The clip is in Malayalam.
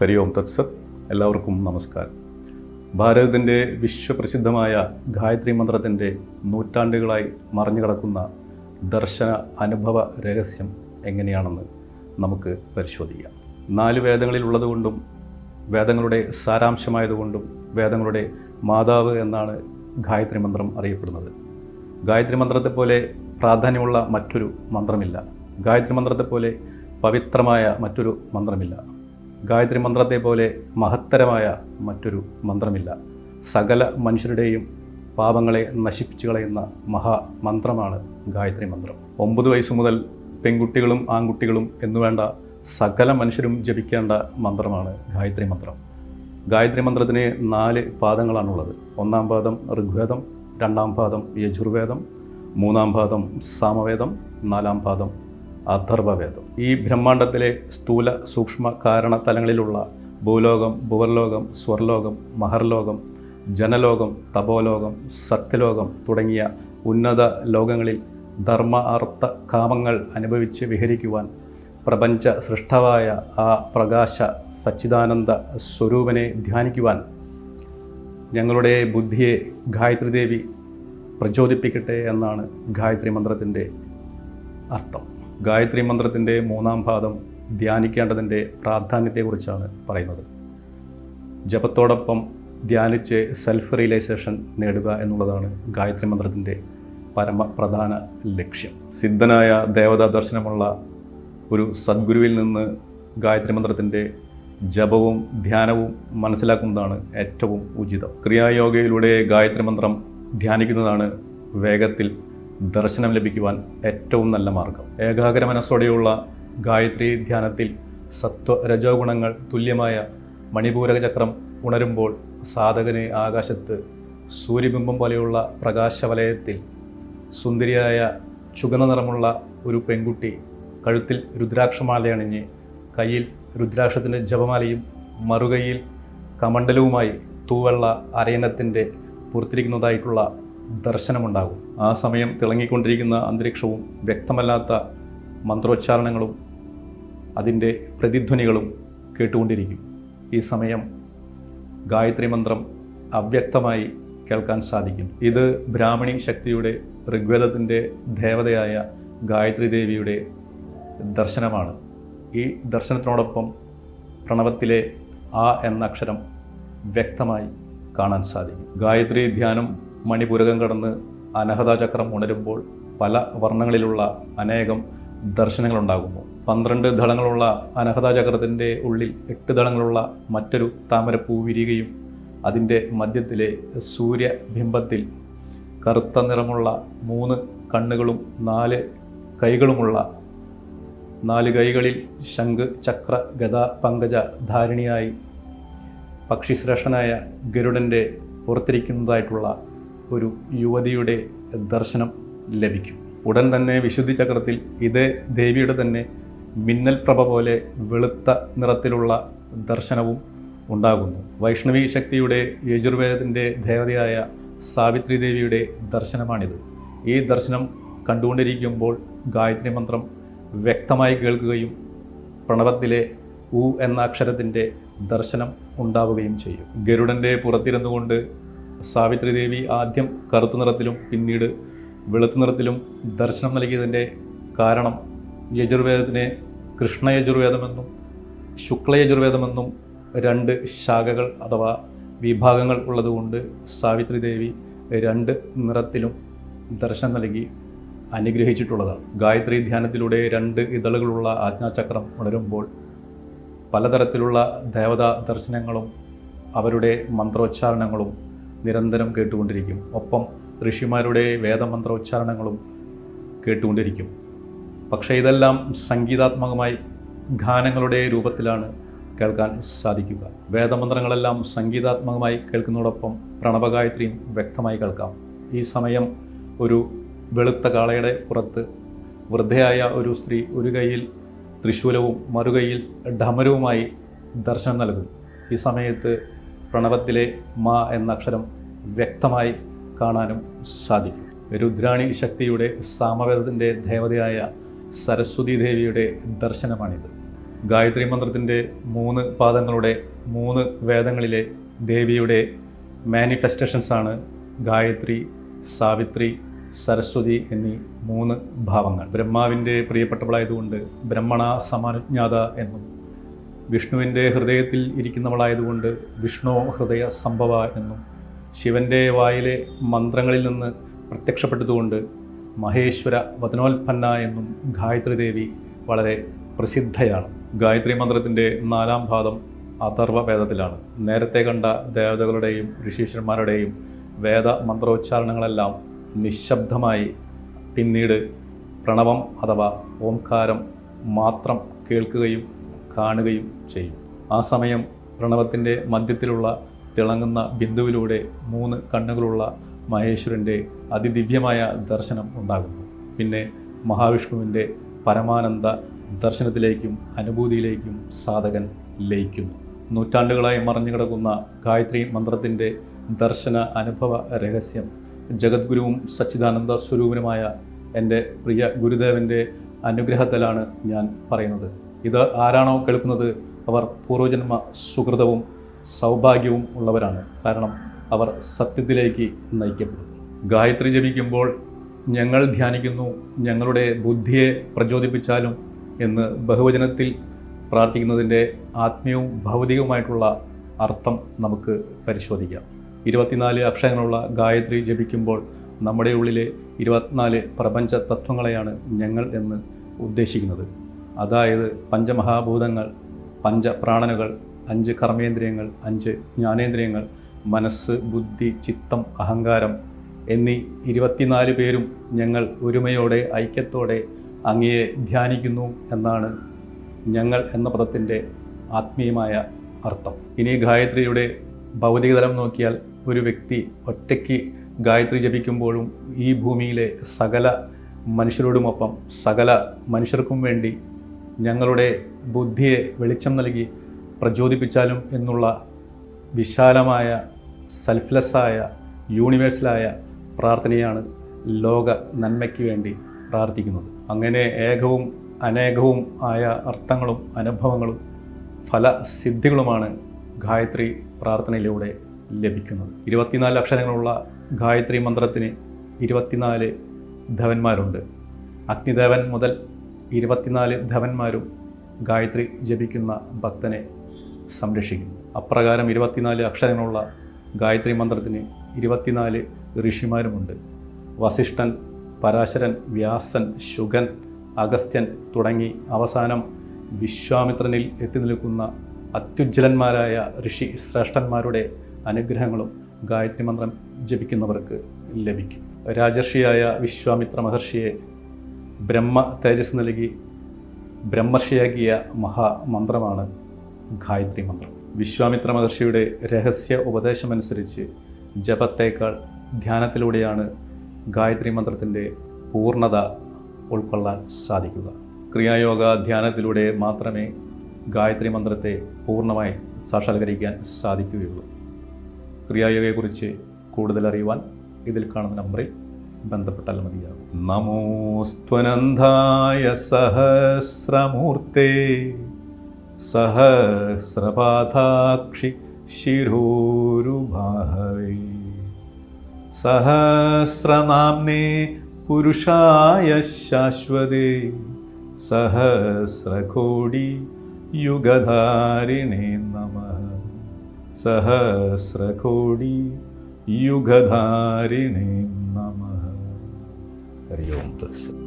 ഹരി ഓം തത്സത് എല്ലാവർക്കും നമസ്കാരം. ഭാരതത്തിന്റെ വിശ്വപ്രസിദ്ധമായ ഗായത്രി മന്ത്രത്തിന്റെ നൂറ്റാണ്ടുകളായി മറിഞ്ഞു കിടക്കുന്ന ദർശന അനുഭവ രഹസ്യം എങ്ങനെയാണെന്ന് നമുക്ക് പരിശോധിക്കാം. നാല് വേദങ്ങളിലുള്ളതുകൊണ്ടും വേദങ്ങളുടെ സാരാംശമായതുകൊണ്ടും വേദങ്ങളുടെ മാതാവ് എന്നാണ് ഗായത്രി മന്ത്രം അറിയപ്പെടുന്നത്. ഗായത്രി മന്ത്രത്തെ പോലെ പ്രാധാന്യമുള്ള മറ്റൊരു മന്ത്രമില്ല. ഗായത്രി മന്ത്രത്തെ പോലെ പവിത്രമായ മറ്റൊരു മന്ത്രമില്ല. ഗായത്രി മന്ത്രത്തെ പോലെ മഹത്തരമായ മറ്റൊരു മന്ത്രമില്ല. സകല മനുഷ്യരുടെയും പാപങ്ങളെ നശിപ്പിച്ചു കളയുന്ന മഹാമന്ത്രമാണ് ഗായത്രി മന്ത്രം. ഒമ്പത് വയസ്സ് മുതൽ പെൺകുട്ടികളും ആൺകുട്ടികളും എന്നുവേണ്ട സകല മനുഷ്യരും ജപിക്കേണ്ട മന്ത്രമാണ് ഗായത്രി മന്ത്രം. ഗായത്രി മന്ത്രത്തിന് നാല് പാദങ്ങളാണുള്ളത്. ഒന്നാം പാദം ഋഗ്വേദം രണ്ടാം പാദം യജുർവേദം മൂന്നാം പാദം സാമവേദം നാലാം പാദം അഥർവവേദം. ഈ ബ്രഹ്മാണ്ടത്തിലെ സ്ഥൂല സൂക്ഷ്മ കാരണ തലങ്ങളിലുള്ള ഭൂലോകം ഭുവർലോകം സ്വർലോകം മഹർലോകം ജനലോകം തപോലോകം സത്യലോകം തുടങ്ങിയ ഉന്നത ലോകങ്ങളിൽ ധർമ്മ അർത്ഥ കാമങ്ങൾ അനുഭവിച്ച് വിഹരിക്കുവാൻ പ്രപഞ്ച സൃഷ്ടവായ ആ പ്രകാശ സച്ചിദാനന്ദ സ്വരൂപനെ ധ്യാനിക്കുവാൻ ഞങ്ങളുടെ ബുദ്ധിയെ ഗായത്രി ദേവി പ്രചോദിപ്പിക്കട്ടെ എന്നാണ് ഗായത്രി മന്ത്രത്തിന്റെ അർത്ഥം. ഗായത്രി മന്ത്രത്തിന്റെ മൂന്നാം ഭാഗം ധ്യാനിക്കേണ്ടതിന്റെ പ്രാധാന്യത്തെക്കുറിച്ചാണ് പറയുന്നത്. ജപത്തോടൊപ്പം ധ്യാനിച്ച് സെൽഫ് റിയലൈസേഷൻ നേടുക എന്നുള്ളതാണ് ഗായത്രി മന്ത്രത്തിന്റെ പരമപ്രധാന ലക്ഷ്യം. സിദ്ധനായ ദേവതാ ദർശനമുള്ള ഒരു സദ്ഗുരുവിൽ നിന്ന് ഗായത്രി മന്ത്രത്തിന്റെ ജപവും ധ്യാനവും മനസ്സിലാക്കുന്നതാണ് ഏറ്റവും ഉചിതം. ക്രിയായോഗയിലൂടെ ഗായത്രി മന്ത്രം ധ്യാനിക്കുന്നതാണ് വേഗത്തിൽ ദർശനം ലഭിക്കുവാൻ ഏറ്റവും നല്ല മാർഗം. ഏകാഗ്ര മനസ്സോടെയുള്ള ഗായത്രി ധ്യാനത്തിൽ സത്വ രജോ ഗുണങ്ങൾ തുല്യമായ മണിപൂരക ചക്രം ഉണരുമ്പോൾ സാധകനെ ആകാശത്ത് സൂര്യബിംബം പോലെയുള്ള പ്രകാശവലയത്തിൽ സുന്ദരിയായ ചുവന്ന നിറമുള്ള ഒരു പെൺകുട്ടി കഴുത്തിൽ രുദ്രാക്ഷമാല അണിഞ്ഞ് കയ്യിൽ രുദ്രാക്ഷത്തിന്റെ ജപമാലയും മറുകൈയിൽ കമണ്ഡലവുമായി തൂവെള്ള അരയണത്തിന്റെ പുറത്തിരിക്കുന്നതായിട്ടുള്ള ദർശനമുണ്ടാകും. ആ സമയം തിളങ്ങിക്കൊണ്ടിരിക്കുന്ന അന്തരീക്ഷവും വ്യക്തമല്ലാത്ത മന്ത്രോച്ചാരണങ്ങളും അതിന്റെ പ്രതിധ്വനികളും കേട്ടുകൊണ്ടിരിക്കും. ഈ സമയം ഗായത്രി മന്ത്രം അവ്യക്തമായി കേൾക്കാൻ സാധിക്കും. ഇത് ബ്രാഹ്മണി ശക്തിയുടെ ഋഗ്വേദത്തിന്റെ ദേവതയായ ഗായത്രി ദേവിയുടെ ദർശനമാണ്. ഈ ദർശനത്തിനോടൊപ്പം പ്രണവത്തിലെ ആ എന്ന അക്ഷരം വ്യക്തമായി കാണാൻ സാധിക്കും. ഗായത്രി ധ്യാനം മണിപുരകം കടന്ന് അനഹത ചക്രം ഉണരുമ്പോൾ പല വർണങ്ങളിലുള്ള അനേകം ദർശനങ്ങളുണ്ടാകുന്നു. പന്ത്രണ്ട് ദളങ്ങളുള്ള അനഹത ചക്രത്തിന്റെ ഉള്ളിൽ എട്ട് ദളങ്ങളുള്ള മറ്റൊരു താമരപ്പൂ വിരിയുകയും അതിന്റെ മധ്യത്തിലെ സൂര്യബിംബത്തിൽ കറുത്ത നിറമുള്ള മൂന്ന് കണ്ണുകളും നാല് കൈകളുമുള്ള നാല് കൈകളിൽ ശംഖ് ചക്ര ഗദ പങ്കജ ധാരിണിയായി പക്ഷിശ്രേഷ്ഠനായ ഗരുഡന്റെ പുറത്തിരിക്കുന്നതായിട്ടുള്ള ഒരു യുവതിയുടെ ദർശനം ലഭിക്കും. ഉടൻ തന്നെ വിശുദ്ധി ചക്രത്തിൽ ഇതേ ദേവിയുടെ തന്നെ മിന്നൽ പ്രഭ പോലെ വെളുത്ത നിറത്തിലുള്ള ദർശനവും ഉണ്ടാകുന്നു. വൈഷ്ണവി ശക്തിയുടെ യജുർവേദത്തിന്റെ ദേവതയായ സാവിത്രി ദേവിയുടെ ദർശനമാണിത്. ഈ ദർശനം കണ്ടുകൊണ്ടിരിക്കുമ്പോൾ ഗായത്രി മന്ത്രം വ്യക്തമായി കേൾക്കുകയും പ്രണവത്തിലെ ഉ എന്ന അക്ഷരത്തിന്റെ ദർശനം ഉണ്ടാവുകയും ചെയ്യും. ഗരുഡന്റെ പുറത്തിരുന്നുകൊണ്ട് സാവിത്രി ദേവി ആദ്യം കറുത്ത നിറത്തിലും പിന്നീട് വെളുത്ത നിറത്തിലും ദർശനം നൽകിയതിന്റെ കാരണം യജുർവേദത്തിനെ കൃഷ്ണയജുർവേദമെന്നും ശുക്ലയജുർവേദമെന്നും ശുക്ല യജുർവേദമെന്നും രണ്ട് ശാഖകൾ അഥവാ വിഭാഗങ്ങൾ ഉള്ളതുകൊണ്ട് സാവിത്രി ദേവി രണ്ട് നിറത്തിലും ദർശനം നൽകി അനുഗ്രഹിച്ചിട്ടുള്ളതാണ്. ഗായത്രി ധ്യാനത്തിലൂടെ രണ്ട് ഇതളുകളുള്ള ആജ്ഞാചക്രം ഉണരുമ്പോൾ പലതരത്തിലുള്ള ദേവതാ ദർശനങ്ങളും അവരുടെ മന്ത്രോച്ചാരണങ്ങളും നിരന്തരം കേട്ടുകൊണ്ടിരിക്കും. ഒപ്പം ഋഷിമാരുടെ വേദമന്ത്രോച്ചാരണങ്ങളും കേട്ടുകൊണ്ടിരിക്കും. പക്ഷേ ഇതെല്ലാം സംഗീതാത്മകമായി ഗാനങ്ങളുടെ രൂപത്തിലാണ് കേൾക്കാൻ സാധിക്കുക. വേദമന്ത്രങ്ങളെല്ലാം സംഗീതാത്മകമായി കേൾക്കുന്നതോടൊപ്പം പ്രണവഗായത്രിയും വ്യക്തമായി കേൾക്കാം. ഈ സമയം ഒരു വെളുത്ത കാളയുടെ പുറത്ത് വൃദ്ധയായ ഒരു സ്ത്രീ ഒരു കൈയിൽ തൃശൂലവും മറുകൈയിൽ ഡമരവുമായി ദർശനം നൽകും. ഈ സമയത്ത് പ്രണവത്തിലെ മ എന്ന അക്ഷരം വ്യക്തമായി കാണാനും സാധിക്കും. രുദ്രാണി ശക്തിയുടെ സാമവേദത്തിന്റെ ദേവതയായ സരസ്വതി ദേവിയുടെ ദർശനമാണിത്. ഗായത്രി മന്ത്രത്തിന്റെ മൂന്ന് പാദങ്ങളുടെ മൂന്ന് വേദങ്ങളിലെ ദേവിയുടെ മാനിഫെസ്റ്റേഷൻസാണ് ഗായത്രി സാവിത്രി സരസ്വതി എന്നീ മൂന്ന് ഭാവങ്ങൾ. ബ്രഹ്മാവിന്റെ പ്രിയപ്പെട്ടവളായതുകൊണ്ട് ബ്രഹ്മണ സമാനുജ്ഞാത എന്നും വിഷ്ണുവിന്റെ ഹൃദയത്തിൽ ഇരിക്കുന്നവളായതുകൊണ്ട് വിഷ്ണു ഹൃദയ സംഭവ എന്നും ശിവന്റെ വായിലെ മന്ത്രങ്ങളിൽ നിന്ന് പ്രത്യക്ഷപ്പെട്ടതുകൊണ്ട് മഹേശ്വര വദനോൽപ്പന്ന എന്നും ഗായത്രി ദേവി വളരെ പ്രസിദ്ധയാണ്. ഗായത്രി മന്ത്രത്തിന്റെ നാലാം ഭാഗം അഥർവ വേദത്തിലാണ്. നേരത്തെ കണ്ട ദേവതകളുടെയും ഋഷീശ്വരന്മാരുടെയും വേദ മന്ത്രോച്ചാരണങ്ങളെല്ലാം നിശബ്ദമായി പിന്നീട് പ്രണവം അഥവാ ഓംകാരം മാത്രം കേൾക്കുകയും കാണുകയും ചെയ്യും. ആ സമയം പ്രണവത്തിന്റെ മധ്യത്തിലുള്ള തിളങ്ങുന്ന ബിന്ദുവിലൂടെ മൂന്ന് കണ്ണുകളുള്ള മഹേശ്വരന്റെ അതിദിവ്യമായ ദർശനം ഉണ്ടാകുന്നു. പിന്നെ മഹാവിഷ്ണുവിന്റെ പരമാനന്ദ ദർശനത്തിലേക്കും അനുഭൂതിയിലേക്കും സാധകൻ ലയിക്കുന്നു. നൂറ്റാണ്ടുകളായി മറഞ്ഞു കിടക്കുന്ന ഗായത്രി മന്ത്രത്തിന്റെ ദർശന അനുഭവ രഹസ്യം ജഗദ്ഗുരുവും സച്ചിദാനന്ദ സ്വരൂപനുമായ എന്റെ പ്രിയ ഗുരുദേവന്റെ അനുഗ്രഹത്തിലാണ് ഞാൻ പറയുന്നത്. ഇത് ആരാണോ കേൾക്കുന്നത്? അവർ പൂർവജന്മ സുഹൃതവും സൗഭാഗ്യവും ഉള്ളവരാണ്. കാരണം അവർ സത്യത്തിലേക്ക് നയിക്കപ്പെടും ഗായത്രി ജപിക്കുമ്പോൾ ഞങ്ങൾ ധ്യാനിക്കുന്നു ഞങ്ങളുടെ ബുദ്ധിയെ പ്രചോദിപ്പിച്ചാലും എന്ന് ബഹുവചനത്തിൽ പ്രാർത്ഥിക്കുന്നതിന്റെ ആത്മീയവും ഭൗതികവുമായിട്ടുള്ള അർത്ഥം നമുക്ക് പരിശോധിക്കാം. ഇരുപത്തിനാല് അക്ഷരങ്ങളുള്ള ഗായത്രി ജപിക്കുമ്പോൾ നമ്മുടെ ഉള്ളിലെ ഇരുപത്തിനാല് പ്രപഞ്ച തത്വങ്ങളെയാണ് ഞങ്ങൾ എന്ന് ഉദ്ദേശിക്കുന്നത്. അതായത് പഞ്ചമഹാഭൂതങ്ങൾ പഞ്ചപ്രാണനുകൾ അഞ്ച് കർമ്മേന്ദ്രിയങ്ങൾ അഞ്ച് ജ്ഞാനേന്ദ്രിയങ്ങൾ മനസ്സ് ബുദ്ധി ചിത്തം അഹങ്കാരം എന്നീ ഇരുപത്തിനാല് പേരും ഞങ്ങൾ ഒരുമയോടെ ഐക്യത്തോടെ അങ്ങയെ ധ്യാനിക്കുന്നു എന്നാണ് ഞങ്ങൾ എന്ന പദത്തിന്റെ ആത്മീയമായ അർത്ഥം. ഇനി ഗായത്രിയുടെ ഭൗതികതലം നോക്കിയാൽ ഒരു വ്യക്തി ഒറ്റയ്ക്ക് ഗായത്രി ജപിക്കുമ്പോഴും ഈ ഭൂമിയിലെ സകല മനുഷ്യരോടുമൊപ്പം സകല മനുഷ്യർക്കും വേണ്ടി ഞങ്ങളുടെ ബുദ്ധിയെ വെളിച്ചം നൽകി പ്രചോദിപ്പിച്ചാലും എന്നുള്ള വിശാലമായ സെൽഫ്ലെസ്സായ യൂണിവേഴ്സലായ പ്രാർത്ഥനയാണ് ലോക നന്മയ്ക്ക് വേണ്ടി പ്രാർത്ഥിക്കുന്നത്. അങ്ങനെ ഏകവും അനേകവും ആയ അർത്ഥങ്ങളും അനുഭവങ്ങളും ഫലസിദ്ധികളുമാണ് ഗായത്രി പ്രാർത്ഥനയിലൂടെ ലഭിക്കുന്നത്. ഇരുപത്തിനാല് അക്ഷരങ്ങളുള്ള ഗായത്രി മന്ത്രത്തിന് ഇരുപത്തിനാല് ധവന്മാരുണ്ട്. അഗ്നിദേവൻ മുതൽ ഇരുപത്തിനാല് ധവന്മാരും ഗായത്രി ജപിക്കുന്ന ഭക്തനെ സംരക്ഷിക്കുന്നു അപ്രകാരം ഇരുപത്തിനാല് അക്ഷരങ്ങളുള്ള ഗായത്രി മന്ത്രത്തിന് ഇരുപത്തിനാല് ഋഷിമാരുമുണ്ട്. വസിഷ്ഠൻ പരാശരൻ വ്യാസൻ ശുഗൻ അഗസ്ത്യൻ തുടങ്ങി അവസാനം വിശ്വാമിത്രനിൽ എത്തി നിൽക്കുന്ന അത്യുജ്ജ്വലന്മാരായ ഋഷി ശ്രേഷ്ഠന്മാരുടെ അനുഗ്രഹങ്ങളും ഗായത്രി മന്ത്രം ജപിക്കുന്നവർക്ക് ലഭിക്കും. രാജർഷിയായ വിശ്വാമിത്ര മഹർഷിയെ ബ്രഹ്മ തേജസ് നൽകി ബ്രഹ്മർഷിയാക്കിയ മഹാമന്ത്രമാണ് ഗായത്രി മന്ത്രം. വിശ്വാമിത്ര മഹർഷിയുടെ രഹസ്യ ഉപദേശമനുസരിച്ച് ജപത്തേക്കാൾ ധ്യാനത്തിലൂടെയാണ് ഗായത്രി മന്ത്രത്തിന്റെ പൂർണത ഉൾക്കൊള്ളാൻ സാധിക്കുക. ക്രിയായോഗ ധ്യാനത്തിലൂടെ മാത്രമേ ഗായത്രി മന്ത്രത്തെ പൂർണമായി സാക്ഷാത്കരിക്കാൻ സാധിക്കുകയുള്ളൂ. ക്രിയായോഗയെക്കുറിച്ച് കൂടുതൽ അറിയുവാൻ ഇതിൽ കാണുന്ന നമ്പറിൽ ബന്ധപ്പെട്ടാൽ മതിയാകും നമോസ്ത്വനന്ധായ സഹസ്രമൂർത്തേ സഹസ്രപാഥാക്ഷി ശിരോരുഭാവേ സഹസ്രനാംനേ പുരുഷായ ശാശ്വതേ സഹസ്രകോടി യുഗധാരിണേ നമ. സഹസ്രകോടി യുഗധാരിണേ നമ ഹരി ഓം തസ്സ